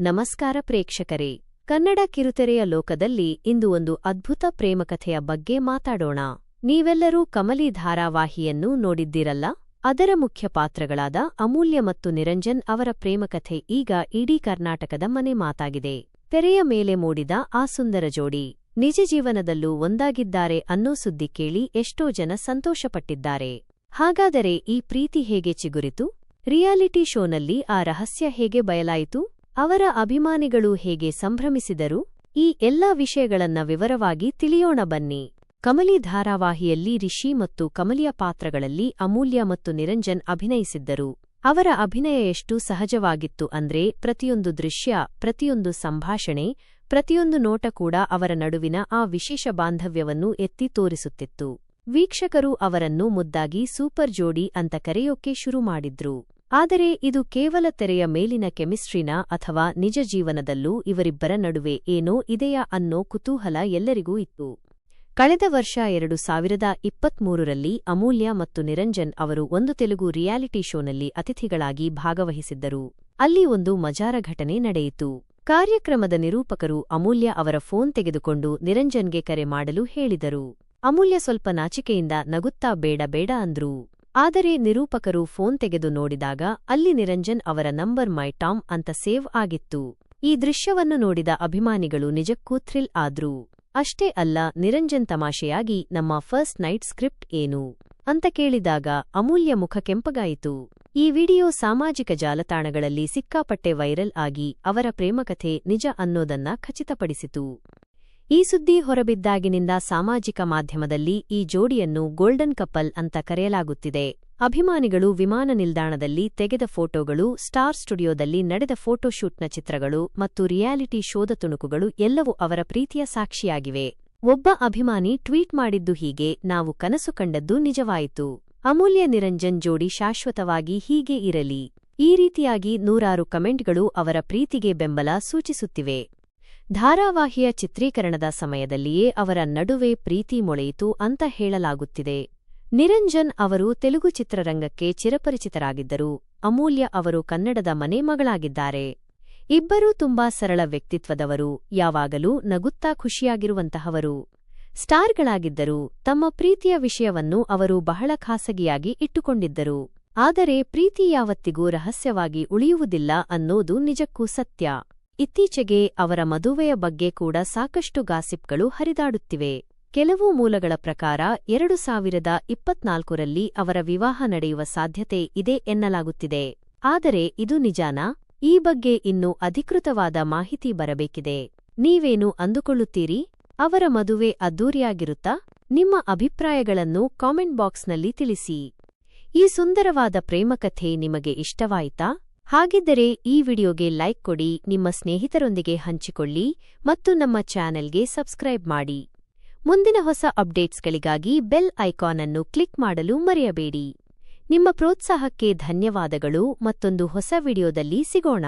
ನಮಸ್ಕಾರ ಪ್ರೇಕ್ಷಕರೇ. ಕನ್ನಡ ಕಿರುತೆರೆಯ ಲೋಕದಲ್ಲಿ ಇಂದು ಒಂದು ಅದ್ಭುತ ಪ್ರೇಮಕಥೆಯ ಬಗ್ಗೆ ಮಾತಾಡೋಣ. ನೀವೆಲ್ಲರೂ ಕಮಲಿ ಧಾರಾವಾಹಿಯನ್ನು ನೋಡಿದ್ದಿರಲ್ಲ? ಅದರ ಮುಖ್ಯ ಪಾತ್ರಗಳಾದ ಅಮೂಲ್ಯ ಮತ್ತು ನಿರಂಜನ್ ಅವರ ಪ್ರೇಮಕಥೆ ಈಗ ಇಡೀ ಕರ್ನಾಟಕದ ಮನೆ ಮಾತಾಗಿದೆ. ತೆರೆಯ ಮೇಲೆ ಮೂಡಿದ ಆ ಸುಂದರ ಜೋಡಿ. ನಿಜ ಜೀವನದಲ್ಲೂ ಒಂದಾಗಿದ್ದಾರೆ ಅನ್ನೋ ಸುದ್ದಿ ಕೇಳಿ ಎಷ್ಟೋ ಜನ ಸಂತೋಷಪಟ್ಟಿದ್ದಾರೆ. ಹಾಗಾದರೆ ಈ ಪ್ರೀತಿ ಹೇಗೆ ಚಿಗುರಿತು? ರಿಯಾಲಿಟಿ ಶೋನಲ್ಲಿ ಆ ರಹಸ್ಯ ಹೇಗೆ ಬಯಲಾಯಿತು? ಅವರ ಅಭಿಮಾನಿಗಳು ಹೇಗೆ ಸಂಭ್ರಮಿಸಿದರು? ಈ ಎಲ್ಲಾ ವಿಷಯಗಳನ್ನ ವಿವರವಾಗಿ ತಿಳಿಯೋಣ ಬನ್ನಿ. ಕಮಲಿ ಧಾರಾವಾಹಿಯಲ್ಲಿ ರಿಷಿ ಮತ್ತು ಕಮಲಿಯ ಪಾತ್ರಗಳಲ್ಲಿ ಅಮೂಲ್ಯ ಮತ್ತು ನಿರಂಜನ್ ಅಭಿನಯಿಸಿದ್ದರು. ಅವರ ಅಭಿನಯ ಎಷ್ಟು ಸಹಜವಾಗಿತ್ತು ಅಂದ್ರೆ, ಪ್ರತಿಯೊಂದು ದೃಶ್ಯ, ಪ್ರತಿಯೊಂದು ಸಂಭಾಷಣೆ, ಪ್ರತಿಯೊಂದು ನೋಟ ಕೂಡ ಅವರ ನಡುವಿನ ಆ ವಿಶೇಷ ಬಾಂಧವ್ಯವನ್ನು ಎತ್ತಿ ತೋರಿಸುತ್ತಿತ್ತು. ವೀಕ್ಷಕರು ಅವರನ್ನು ಮುದ್ದಾಗಿ ಸೂಪರ್ ಜೋಡಿ ಅಂತ ಕರೆಯೋಕೆ ಶುರು ಮಾಡಿದ್ರು. ಆದರೆ ಇದು ಕೇವಲ ತೆರೆಯ ಮೇಲಿನ ಕೆಮಿಸ್ಟ್ರಿನ ಅಥವಾ ನಿಜ ಜೀವನದಲ್ಲೂ ಇವರಿಬ್ಬರ ನಡುವೆ ಏನೋ ಇದೆಯಾ ಅನ್ನೋ ಕುತೂಹಲ ಎಲ್ಲರಿಗೂ ಇತ್ತು. ಕಳೆದ ವರ್ಷ ಎರಡು ಸಾವಿರದ ಇಪ್ಪತ್ಮೂರರಲ್ಲಿ ಅಮೂಲ್ಯ ಮತ್ತು ನಿರಂಜನ್ ಅವರು ಒಂದು ತೆಲುಗು ರಿಯಾಲಿಟಿ ಶೋನಲ್ಲಿ ಅತಿಥಿಗಳಾಗಿ ಭಾಗವಹಿಸಿದ್ದರು. ಅಲ್ಲಿ ಒಂದು ಮಜಾರ ಘಟನೆ ನಡೆಯಿತು. ಕಾರ್ಯಕ್ರಮದ ನಿರೂಪಕರು ಅಮೂಲ್ಯ ಅವರ ಫೋನ್ ತೆಗೆದುಕೊಂಡು ನಿರಂಜನ್ಗೆ ಕರೆ ಮಾಡಲು ಹೇಳಿದರು. ಅಮೂಲ್ಯ ಸ್ವಲ್ಪ ನಾಚಿಕೆಯಿಂದ ನಗುತ್ತಾ ಬೇಡ ಬೇಡ ಅಂದ್ರು. ಆದರೆ ನಿರೂಪಕರು ಫೋನ್ ತೆಗೆದು ನೋಡಿದಾಗ ಅಲ್ಲಿ ನಿರಂಜನ್ ಅವರ ನಂಬರ್ ಮೈ ಟಾಮ್ ಅಂತ ಸೇವ್ ಆಗಿತ್ತು. ಈ ದೃಶ್ಯವನ್ನು ನೋಡಿದ ಅಭಿಮಾನಿಗಳು ನಿಜಕ್ಕೂ ಥ್ರಿಲ್ ಆದ್ರು. ಅಷ್ಟೇ ಅಲ್ಲ, ನಿರಂಜನ್ ತಮಾಷೆಯಾಗಿ ನಮ್ಮ ಫಸ್ಟ್ ನೈಟ್ ಸ್ಕ್ರಿಪ್ಟ್ ಏನು? ಅಂತ ಕೇಳಿದಾಗ ಅಮೂಲ್ಯ ಮುಖ ಕೆಂಪಗಾಯಿತು. ಈ ವಿಡಿಯೋ ಸಾಮಾಜಿಕ ಜಾಲತಾಣಗಳಲ್ಲಿ ಸಿಕ್ಕಾಪಟ್ಟೆ ವೈರಲ್ ಆಗಿ ಅವರ ಪ್ರೇಮಕಥೆ ನಿಜ ಅನ್ನೋದನ್ನ ಖಚಿತಪಡಿಸಿತು. ಈ ಸುದ್ದಿ ಹೊರಬಿದ್ದಾಗಿನಿಂದ ಸಾಮಾಜಿಕ ಮಾಧ್ಯಮದಲ್ಲಿ ಈ ಜೋಡಿಯನ್ನು ಗೋಲ್ಡನ್ ಕಪಲ್ ಅಂತ ಕರೆಯಲಾಗುತ್ತಿದೆ. ಅಭಿಮಾನಿಗಳು ವಿಮಾನ ನಿಲ್ದಾಣದಲ್ಲಿ ತೆಗೆದ ಫೋಟೋಗಳು, ಸ್ಟಾರ್ ಸ್ಟುಡಿಯೋದಲ್ಲಿ ನಡೆದ ಫೋಟೋಶೂಟ್ನ ಚಿತ್ರಗಳು ಮತ್ತು ರಿಯಾಲಿಟಿ ಶೋದ ತುಣುಕುಗಳು ಎಲ್ಲವೂ ಅವರ ಪ್ರೀತಿಯ ಸಾಕ್ಷಿಯಾಗಿವೆ. ಒಬ್ಬ ಅಭಿಮಾನಿ ಟ್ವೀಟ್ ಮಾಡಿದ್ದು ಹೀಗೆ, ನಾವು ಕನಸು ಕಂಡದ್ದು ನಿಜವಾಯಿತು. ಅಮೂಲ್ಯ ನಿರಂಜನ್ ಜೋಡಿ ಶಾಶ್ವತವಾಗಿ ಹೀಗೆ ಇರಲಿ. ಈ ರೀತಿಯಾಗಿ ನೂರಾರು ಕಮೆಂಟ್ಗಳು ಅವರ ಪ್ರೀತಿಗೆ ಬೆಂಬಲ ಸೂಚಿಸುತ್ತಿವೆ. ಧಾರಾವಾಹಿಯ ಚಿತ್ರೀಕರಣದ ಸಮಯದಲ್ಲಿಯೇ ಅವರ ನಡುವೆ ಪ್ರೀತಿ ಮೊಳೆಯಿತು ಅಂತ ಹೇಳಲಾಗುತ್ತಿದೆ. ನಿರಂಜನ್ ಅವರು ತೆಲುಗು ಚಿತ್ರರಂಗಕ್ಕೆ ಚಿರಪರಿಚಿತರಾಗಿದ್ದರು. ಅಮೂಲ್ಯ ಅವರು ಕನ್ನಡದ ಮನೆಮಗಳಾಗಿದ್ದಾರೆ ಇಬ್ಬರೂ ತುಂಬಾ ಸರಳ ವ್ಯಕ್ತಿತ್ವದವರು, ಯಾವಾಗಲೂ ನಗುತ್ತಾ ಖುಷಿಯಾಗಿರುವಂತಹವರು. ಸ್ಟಾರ್ಗಳಾಗಿದ್ದರು. ತಮ್ಮ ಪ್ರೀತಿಯ ವಿಷಯವನ್ನು ಅವರು ಬಹಳ ಖಾಸಗಿಯಾಗಿ ಇಟ್ಟುಕೊಂಡಿದ್ದರು. ಆದರೆ ಪ್ರೀತಿ ಯಾವತ್ತಿಗೂ ರಹಸ್ಯವಾಗಿ ಉಳಿಯುವುದಿಲ್ಲ ಅನ್ನೋದು ನಿಜಕ್ಕೂ ಸತ್ಯ. ಇತ್ತೀಚೆಗೆ ಅವರ ಮದುವೆಯ ಬಗ್ಗೆ ಕೂಡ ಸಾಕಷ್ಟು ಗಾಸಿಪ್ಗಳು ಹರಿದಾಡುತ್ತಿವೆ. ಕೆಲವು ಮೂಲಗಳ ಪ್ರಕಾರ, ಎರಡು ಸಾವಿರದ ಇಪ್ಪತ್ನಾಲ್ಕರಲ್ಲಿ ಅವರ ವಿವಾಹ ನಡೆಯುವ ಸಾಧ್ಯತೆ ಇದೆ ಎನ್ನಲಾಗುತ್ತಿದೆ. ಆದರೆ ಇದು ನಿಜಾನಾ? ಈ ಬಗ್ಗೆ ಇನ್ನೂ ಅಧಿಕೃತವಾದ ಮಾಹಿತಿ ಬರಬೇಕಿದೆ. ನೀವೇನು ಅಂದುಕೊಳ್ಳುತ್ತೀರಿ? ಅವರ ಮದುವೆ ಅದ್ದೂರಿಯಾಗಿರುತ್ತಾ? ನಿಮ್ಮ ಅಭಿಪ್ರಾಯಗಳನ್ನು ಕಾಮೆಂಟ್ ಬಾಕ್ಸ್ನಲ್ಲಿ ತಿಳಿಸಿ. ಈ ಸುಂದರವಾದ ಪ್ರೇಮಕಥೆ ನಿಮಗೆ ಇಷ್ಟವಾಯಿತಾ? ಹಾಗಿದ್ದರೆ ಈ ವಿಡಿಯೋಗೆ ಲೈಕ್ ಕೊಡಿ, ನಿಮ್ಮ ಸ್ನೇಹಿತರೊಂದಿಗೆ ಹಂಚಿಕೊಳ್ಳಿ ಮತ್ತು ನಮ್ಮ ಚಾನೆಲ್ಗೆ ಸಬ್ಸ್ಕ್ರೈಬ್ ಮಾಡಿ. ಮುಂದಿನ ಹೊಸ ಅಪ್ಡೇಟ್ಸ್ಗಳಿಗಾಗಿ ಬೆಲ್ ಐಕಾನ್ ಅನ್ನು ಕ್ಲಿಕ್ ಮಾಡಲು ಮರೆಯಬೇಡಿ. ನಿಮ್ಮ ಪ್ರೋತ್ಸಾಹಕ್ಕೆ ಧನ್ಯವಾದಗಳು, ಮತ್ತೊಂದು ಹೊಸ ವಿಡಿಯೋದಲ್ಲಿ ಸಿಗೋಣ.